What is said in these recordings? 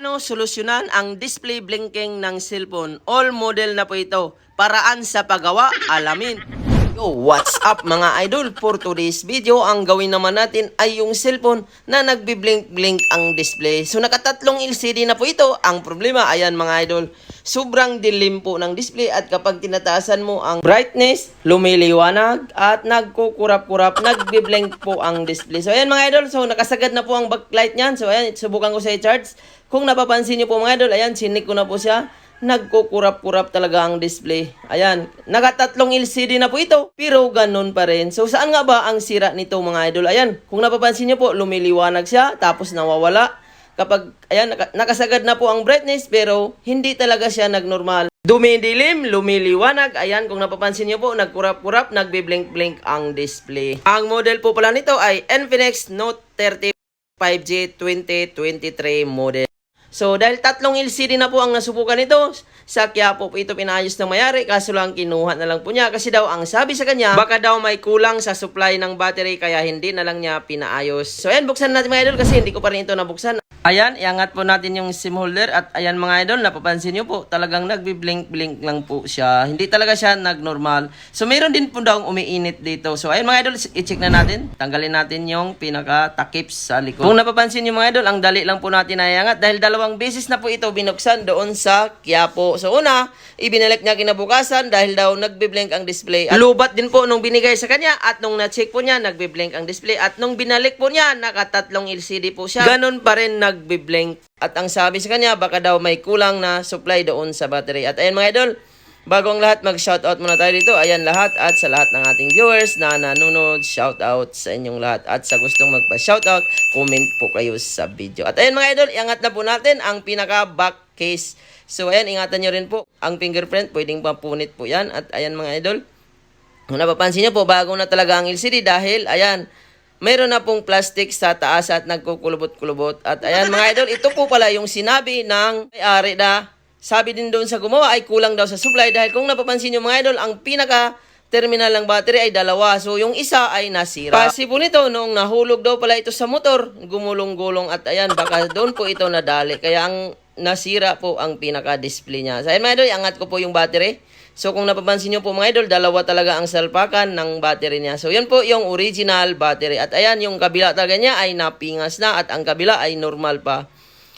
Paano solusyonan ang display blinking ng cellphone? All model na po ito. Paraan sa paggawa, alamin. Yo, what's up mga idol? For today's video, ang gawin naman natin ay yung cellphone na nagbi-blink-blink ang display. So nakatatlong LCD na po ito. Ang problema, ayan mga idol, sobrang dilim po ng display at kapag tinataasan mo ang brightness, lumiliwanag at nagkukurap-kurap, nagbi-blink po ang display. So ayan mga idol, so nakasagad na po ang backlight niyan. So ayan, subukan ko sa i-charge. Kung napapansin niyo po mga idol, ayan, sinik ko na po siya nagkukurap-kurap talaga ang display. Ayan, nakatatlong LCD na po ito, pero ganun pa rin. So, saan nga ba ang sira nito mga idol? Ayan, kung napapansin niyo po, lumiliwanag siya, tapos nawawala. Kapag, ayan, naka- nakasagad na po ang brightness, pero hindi talaga siya nagnormal. Dumidilim, lumiliwanag. Ayan, kung napapansin niyo po, nagkurap-kurap, nagbi-blink-blink ang display. Ang model po pala nito ay Infinix Note 30 5G 2023 model. So, dahil tatlong LCD na po ang nasubukan nito, sa Quiapo po ito pinayos ng mayari, kaso lang kinuha na lang po niya. Kasi daw, ang sabi sa kanya, baka daw may kulang sa supply ng battery, kaya hindi na lang niya pinaayos. So, ayan, buksan natin mga idol, kasi hindi ko pa rin ito nabuksan. Ayan, iangat po natin yung SIM holder at ayan mga idol, napapansin nyo po, talagang nagbi-blink-blink lang po siya. Hindi talaga siya nag-normal. So, mayroon din po daw umiinit dito. So, ayan mga idol, i-check na natin. Tanggalin natin yung pinaka-takip sa likod. Kung napapansin nyo mga idol, ang dali lang po natin na iangat dahil dalawang beses na po ito binuksan doon sa Quiapo. So, una, ibinalik niya kinabukasan dahil daw nagbi-blink ang display. At lubat din po nung binigay sa kanya at nung na-check po niya, nagbi-blink ang display. At nung binalik po niya, nakatatlong LCD po siya. Ganon pa rin nagbi-blink. At ang sabi sa kanya, baka daw may kulang na supply doon sa battery. At ayan mga idol, Bago ang lahat, mag-shoutout muna tayo dito. Ayan lahat at sa lahat ng ating viewers na nanonood, shoutout sa inyong lahat. At sa gustong magpa-shoutout, comment po kayo sa video. At ayan mga idol, iangat na po natin ang pinaka-back case. So ayan, ingatan nyo rin po. Ang fingerprint, pwedeng papunit po yan. At ayan mga idol, kung napapansin nyo po, bago na talaga ang LCD dahil, ayan, mayroon na pong plastic sa taas at nagkukulubot-kulubot. At ayan mga idol, ito po pala yung sinabi ng may-ari na sabi din doon sa gumawa ay kulang daw sa supply dahil kung napapansin nyo mga idol, ang pinaka terminal ng battery ay dalawa. So, yung isa ay nasira. Possible nito, noong nahulog daw pala ito sa motor, gumulong-gulong at ayan, baka doon po ito nadali. Kaya ang nasira po ang pinaka-display niya. So, ayan mga idol, angat ko po yung battery. So, kung napapansin nyo po mga idol, dalawa talaga ang salpakan ng battery niya. So, yan po yung original battery. At ayan, yung kabila talaga niya ay napingas na at ang kabila ay normal pa.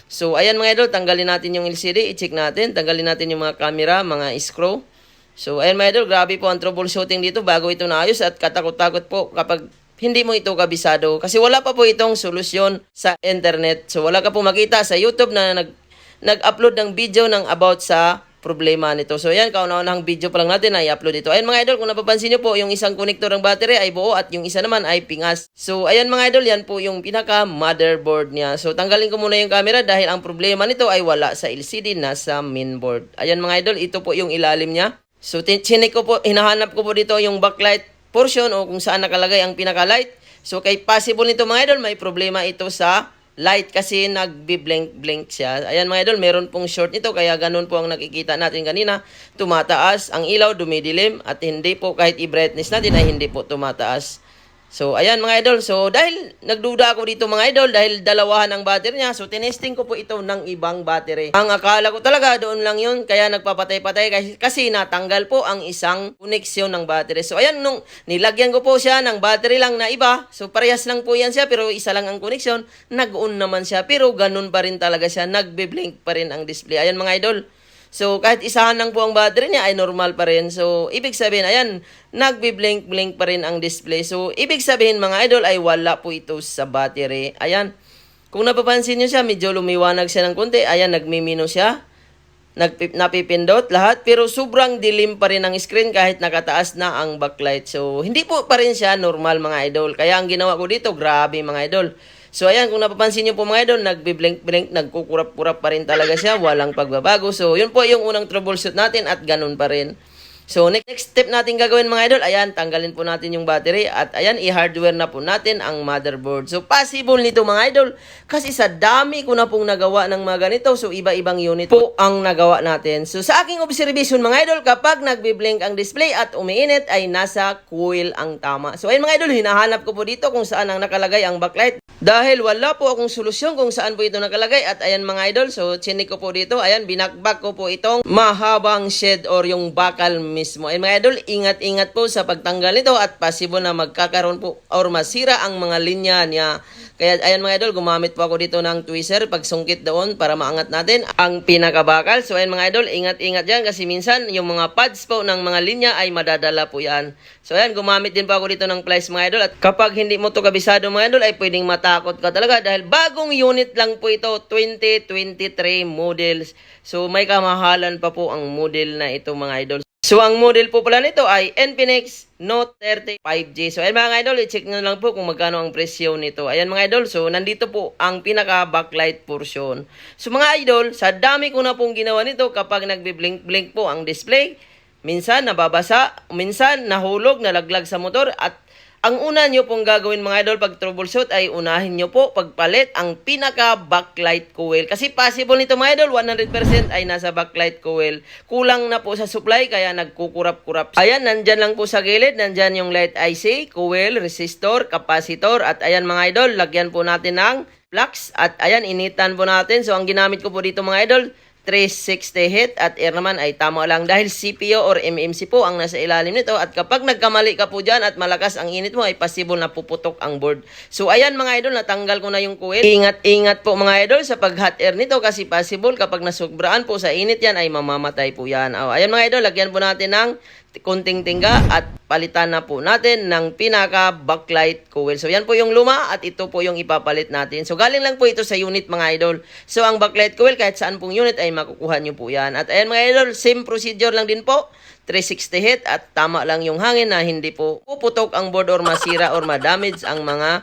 So, ayan mga idol, tanggalin natin yung LCD, i-check natin. Tanggalin natin yung mga camera, mga screw. So, ayan mga idol, grabe po ang troubleshooting dito bago ito naayos at katakot-takot po kapag hindi mo ito kabisado. Kasi wala pa po itong solusyon sa internet. So, wala ka po makita sa YouTube na nag, nag-upload ng video ng about sa problema nito. So, ayan, kauna-unahang video pa lang natin ay upload ito. Ayan mga idol, kung napapansin nyo po, yung isang konektor ng battery ay buo at yung isa naman ay pingas. So, ayan mga idol, yan po yung pinaka motherboard niya. So, tanggalin ko muna yung camera dahil ang problema nito ay wala sa LCD, nasa mainboard. Ayan mga idol, ito po yung ilalim niya. So, chinik ko po, hinahanap ko po dito yung backlight portion o kung saan nakalagay ang pinaka-light. So, kay possible nito mga idol, may problema ito sa light kasi nagbi-blink-blink siya. Ayan mga idol, meron pong short nito kaya ganun po ang nakikita natin kanina. Tumataas, ang ilaw dumidilim at hindi po kahit i-brightness natin ay hindi po tumataas. So, ayan mga idol. So, dahil nagduda ako dito mga idol dahil dalawahan ang battery niya. So, tinesting ko po ito ng ibang battery. Ang akala ko talaga doon lang yun. Kaya nagpapatay-patay kasi, kasi natanggal po ang isang koneksyon ng battery. So, ayan nung nilagyan ko po siya ng battery lang na iba. So, parehas lang po yan siya pero isa lang ang koneksyon. Nag-on naman siya pero ganun pa rin talaga siya. Nagbe-blink pa rin ang display. Ayan mga idol. So, kahit isahan lang po ang battery niya ay normal pa rin. So, ibig sabihin, ayan, nagbi-blink-blink pa rin ang display. So, ibig sabihin mga idol ay wala po ito sa battery. Ayan, kung napapansin niyo siya, medyo lumiwanag siya ng konti. Ayan, nagmimino siya. Nagpip, napipindot lahat. Pero sobrang dilim pa rin ang screen kahit nakataas na ang backlight. So, hindi po pa rin siya normal mga idol. Kaya ang ginawa ko dito, grabe mga idol. So ayan, kung napapansin niyo po mga idol, nagbi-blink-blink, nagkukurap-kurap pa rin talaga siya, walang pagbabago. So yun po yung unang troubleshoot natin at ganun pa rin. So next, next step natin gagawin mga idol, ayan, tanggalin po natin yung battery at ayan, i-hardware na po natin ang motherboard. So possible nito mga idol kasi sa dami ko na pong nagawa ng mga ganito, so iba-ibang unit po ang nagawa natin. So sa aking observation mga idol, kapag nagbi-blink ang display at umiinit ay nasa coil ang tama. So ayun mga idol, hinahanap ko po dito kung saan ang nakalagay ang backlight. Dahil wala po akong solusyon kung saan po ito nakalagay at ayan mga idol, so chinik ko po dito, ayan binakbak ko po itong mahabang shed or yung bakal mismo. Ayan mga idol, ingat-ingat po sa pagtanggal nito at possible na magkakaroon po or masira ang mga linya niya. Kaya ayan mga idol, gumamit po ako dito ng tweezer pag sungkit doon para maangat natin ang pinakabakal. So ayan mga idol, ingat-ingat dyan kasi minsan yung mga pads po ng mga linya ay madadala po yan. So ayan, gumamit din po ako dito ng plies mga idol at kapag hindi mo to kabisado mga idol ay pwedeng matakot ka talaga dahil bagong unit lang po ito, 2023 models. So may kamahalan pa po ang model na ito mga idol. So, ang model po pala nito ay Infinix Note 30 5G. So, ayan mga idol, i-check nyo lang po kung magkano ang presyo nito. Ayan mga idol, so nandito po ang pinaka-backlight portion. So, mga idol, sa dami ko na pong ginawa nito kapag nagbi-blink-blink po ang display, minsan nababasa, minsan nahulog, nalaglag sa motor, at ang una nyo pong gagawin mga idol pag troubleshoot ay unahin nyo po pagpalit ang pinaka backlight coil. Kasi possible nito mga idol, 100% ay nasa backlight coil. Kulang na po sa supply kaya nagkukurap-kurap. Ayan, nandyan lang po sa gilid, nandyan yung light IC, coil, resistor, capacitor. At ayan mga idol, lagyan po natin ng flux. At ayan, initan po natin. So ang ginamit ko po dito mga idol, 360 hit at air naman ay tama lang dahil CPU or MMC po ang nasa ilalim nito at kapag nagkamali ka po dyan at malakas ang init mo ay possible na puputok ang board. So ayan mga idol, natanggal ko na yung coil. Ingat-ingat po mga idol sa pag hot air nito kasi possible kapag nasubraan po sa init yan ay mamamatay po yan. Oh, ayan mga idol, lagyan po natin ng kunting tingga at palitan na po natin ng pinaka backlight coil. So yan po yung luma at ito po yung ipapalit natin. So galing lang po ito sa unit mga idol. So ang backlight coil kahit saan pong unit ay makukuha nyo po yan. At ayan mga idol, same procedure lang din po. 360 hit at tama lang yung hangin na hindi po puputok ang board or masira or madamage ang mga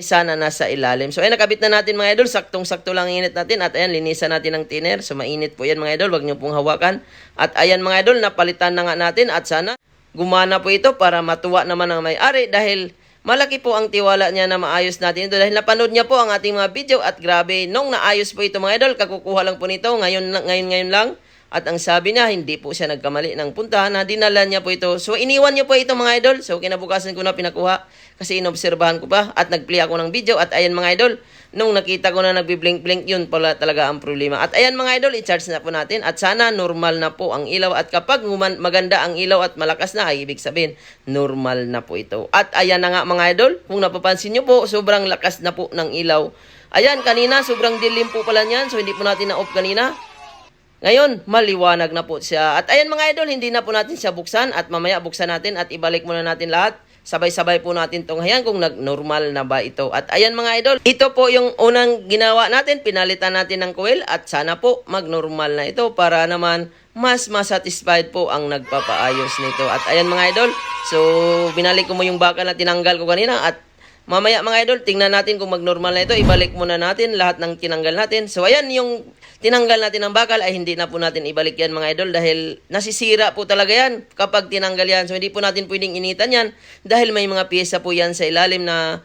isa na nasa ilalim. So, ayan, nakabit na natin mga idol. Saktong-sakto lang ang init natin. At ayan, linisan natin ng thinner. So, mainit po yan mga idol. Huwag niyo pong hawakan. At ayan mga idol, napalitan na nga natin. At sana gumana po ito para matuwa naman ang may-ari. Dahil malaki po ang tiwala niya na maayos natin ito. Dahil napanood niya po ang ating mga video. At grabe, nung naayos po ito mga idol, kakukuha lang po nito. Ngayon, ngayon, ngayon lang. At ang sabi niya, hindi po siya nagkamali ng puntahan na dinala niya po ito. So, iniwan niyo po ito mga idol. So, kinabukasan ko na pinakuha kasi inobserbahan ko pa at nag-play ako ng video. At ayan mga idol, nung nakita ko na nagbi-blink-blink, yun pala talaga ang problema. At ayan mga idol, i-charge na po natin. At sana normal na po ang ilaw. At kapag maganda ang ilaw at malakas na, ay ibig sabihin, normal na po ito. At ayan na nga mga idol, kung napapansin nyo po, sobrang lakas na po ng ilaw. Ayan, kanina, sobrang dilim po pala niyan. So, hindi po natin na-off kanina. Ngayon, maliwanag na po siya. At ayan mga idol, hindi na po natin siya buksan at mamaya buksan natin at ibalik muna natin lahat. Sabay-sabay po natin tong hayan kung nag-normal na ba ito. At ayan mga idol, ito po yung unang ginawa natin. Pinalitan natin ng coil at sana po mag-normal na ito para naman mas masatisfied po ang nagpapaayos nito. At ayan mga idol, so binalik ko mo yung bakal na tinanggal ko kanina at Mamaya mga idol, tingnan natin kung mag-normal na ito. Ibalik muna natin lahat ng tinanggal natin. So ayan, yung tinanggal natin ng bakal ay hindi na po natin ibalik yan mga idol dahil nasisira po talaga yan kapag tinanggal yan. So hindi po natin pwedeng initan yan dahil may mga pyesa po yan sa ilalim na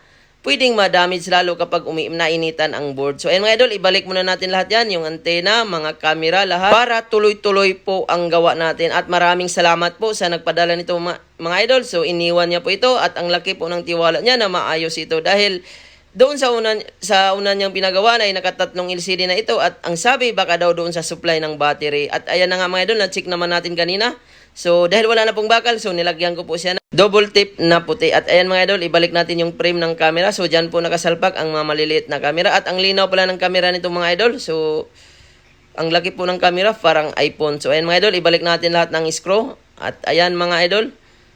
pwedeng ma-damage lalo kapag umi nainitan ang board. So, ayan mga idol, ibalik muna natin lahat yan, yung antena, mga camera, lahat, para tuloy-tuloy po ang gawa natin. At maraming salamat po sa nagpadala nito mga, mga idol. So, iniwan niya po ito at ang laki po ng tiwala niya na maayos ito dahil doon sa una, sa una niyang pinagawa na ay nakatatlong LCD na ito at ang sabi baka daw doon sa supply ng battery. At ayan na nga mga idol, na-check naman natin kanina. So, dahil wala na pong bakal, so nilagyan ko po siya na double tip na puti. At ayan mga idol, ibalik natin yung frame ng camera. So, dyan po nakasalpak ang mga maliliit na camera. At ang linaw pala ng camera nito mga idol. So, ang laki po ng camera, parang iPhone. So, ayan mga idol, ibalik natin lahat ng screw. At ayan mga idol,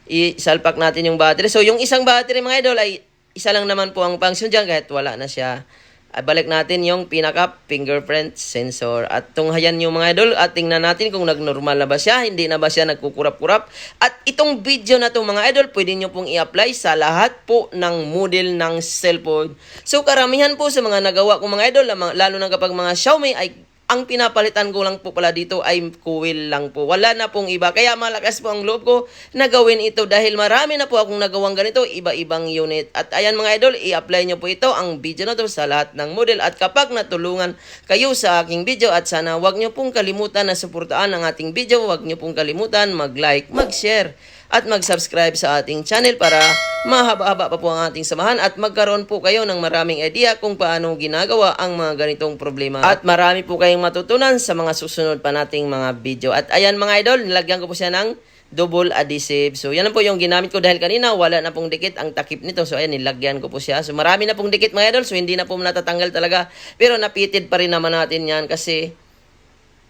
isalpak natin yung battery. So, yung isang battery mga idol ay isa lang naman po ang function dyan kahit wala na siya. At balik natin yung pinaka fingerprint sensor. At tunghayan yung mga idol at tingnan natin kung nagnormal na ba siya, hindi na ba siya nagkukurap-kurap. At itong video na to mga idol, pwede nyo pong i-apply sa lahat po ng model ng cellphone. So karamihan po sa mga nagawa ko mga idol, lalo na kapag mga Xiaomi ay Ang pinapalitan ko lang po pala dito ay coil lang po. Wala na pong iba. Kaya malakas po ang loob ko na gawin ito dahil marami na po akong nagawang ganito, iba-ibang unit. At ayan mga idol, i-apply nyo po ito, ang video na to sa lahat ng model. At kapag natulungan kayo sa aking video at sana wag nyo pong kalimutan na suportaan ang ating video, wag nyo pong kalimutan mag-like, mag-share at mag-subscribe sa ating channel para mahaba-haba pa po ang ating samahan at magkaroon po kayo ng maraming idea kung paano ginagawa ang mga ganitong problema. At marami po kayong matutunan sa mga susunod pa nating mga video. At ayan mga idol, nilagyan ko po siya ng double adhesive. So yan po yung ginamit ko dahil kanina wala na pong dikit ang takip nito. So ayan, nilagyan ko po siya. So marami na pong dikit mga idol, so hindi na po natatanggal talaga. Pero napitid pa rin naman natin yan kasi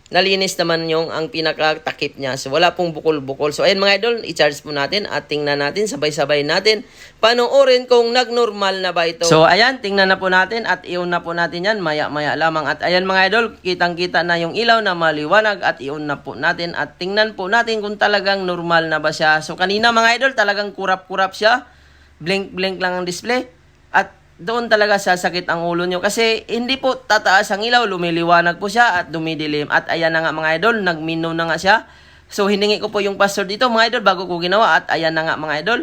nalinis naman yung ang pinakatakip niya. So, wala pong bukol-bukol. So, ayun mga idol, i-charge po natin at tingnan natin, sabay-sabay natin. Panoorin kung nag-normal na ba ito. So, ayan, tingnan na po natin at iyon na po natin yan, maya-maya lamang. At ayan mga idol, kitang-kita na yung ilaw na maliwanag at iyon na po natin. At tingnan po natin kung talagang normal na ba siya. So, kanina mga idol, talagang kurap-kurap siya. Blink-blink lang ang display. Doon talaga sasakit ang ulo nyo. Kasi hindi po tataas ang ilaw, lumiliwanag po siya at dumidilim. At ayan na nga mga idol, nagminaw na nga siya. So hiningi ko po yung password dito mga idol bago ko ginawa at ayan na nga mga idol.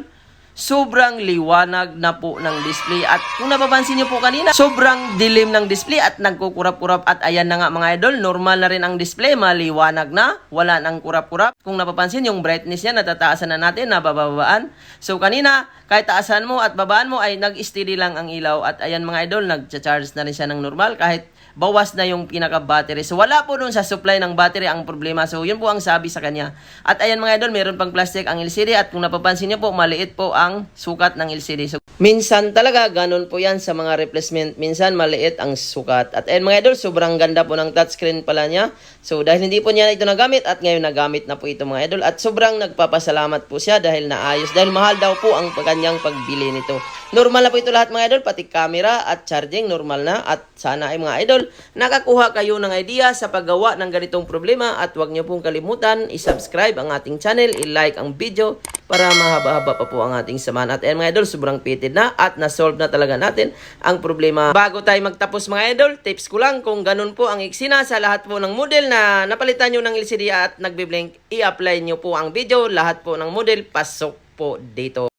Sobrang liwanag na po ng display. At kung napapansin niyo po kanina, sobrang dilim ng display at nagkukurap-kurap. At ayan na nga mga idol, normal na rin ang display, maliwanag na, wala nang kurap-kurap. Kung napapansin yung brightness niya, natataasan na natin, nabababaan. So kanina, kahit taasan mo at babaan mo ay nag-steady lang ang ilaw. At ayan mga idol, nag-charge na rin siya ng normal. Kahit bawas na yung pinaka-battery. So, wala po dun sa supply ng battery ang problema. So, yun po ang sabi sa kanya. At ayan mga idol, meron pang plastic ang LCD at kung napapansin niyo po, maliit po ang sukat ng LCD. So, minsan talaga, ganun po yan sa mga replacement. Minsan, maliit ang sukat. At ayan mga idol, sobrang ganda po ng touchscreen pala niya. So, dahil hindi po niya ito nagamit at ngayon nagamit na po ito mga idol. At sobrang nagpapasalamat po siya dahil naayos. Dahil mahal daw po ang kanyang pagbili nito. Normal na po ito lahat mga idol, pati camera at charging, normal na. At sana ay mga idol, nakakuha kayo ng idea sa paggawa ng ganitong problema at huwag niyo pong kalimutan i-subscribe ang ating channel, i-like ang video para mahaba-haba pa po ang ating samahan. At ayan mga idol, sobrang pitid na at na-solve na talaga natin ang problema. Bago tayo magtapos mga idol, tips ko lang kung ganun po ang eksena sa lahat po ng model na napalitan nyo ng LCD at nagbiblink, i-apply nyo po ang video. Lahat po ng model, pasok po dito.